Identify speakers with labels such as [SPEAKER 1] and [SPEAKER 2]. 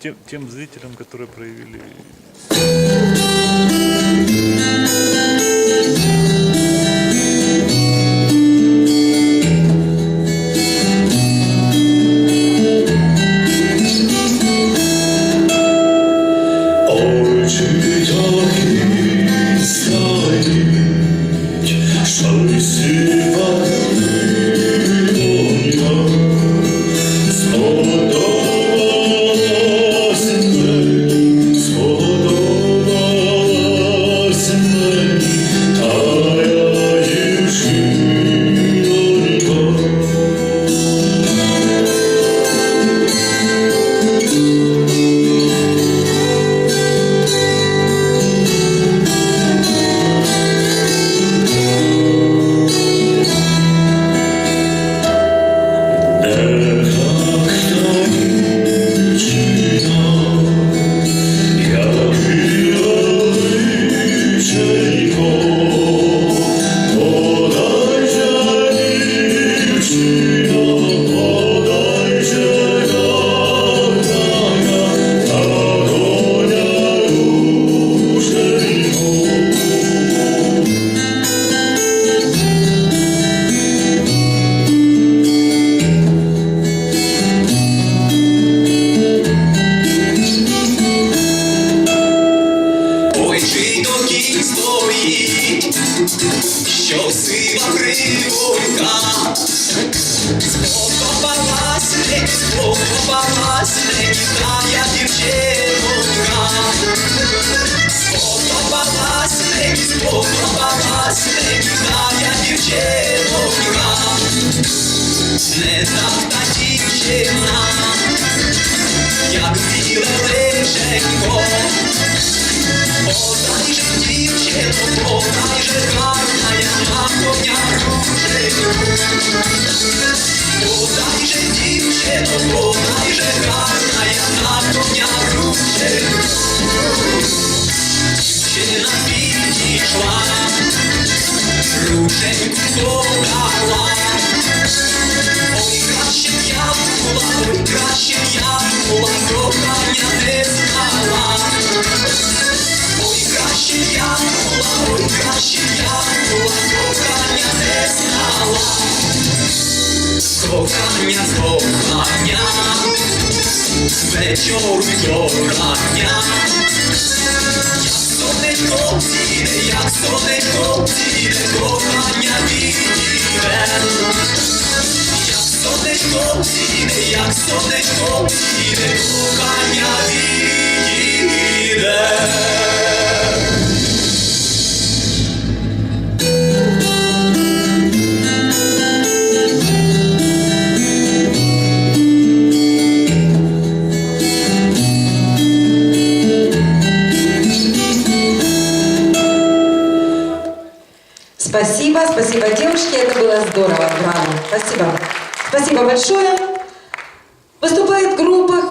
[SPEAKER 1] тем, тем зрителям, которые проявили
[SPEAKER 2] що
[SPEAKER 3] сива кривулька, сподобалась мені, сподобалась мені тая дівчинка, мені, сподобалась мені тая дівчинка, не так та дівчина, як біле лишенько. Подай же, дівчино, Bodajże dziw się, no bodajże karna, ja na to dnia wrócę. Się napić i szła, ruszę w Кохання, з вечору й до рання. Як сонечко зійде, як сонечко зійде, кохання відійде. Як сонечко зійде, як сонечко зійде, кохання відійде.
[SPEAKER 4] Спасибо, спасибо, девушки, это было здорово, браво, спасибо. Спасибо большое. Выступает группа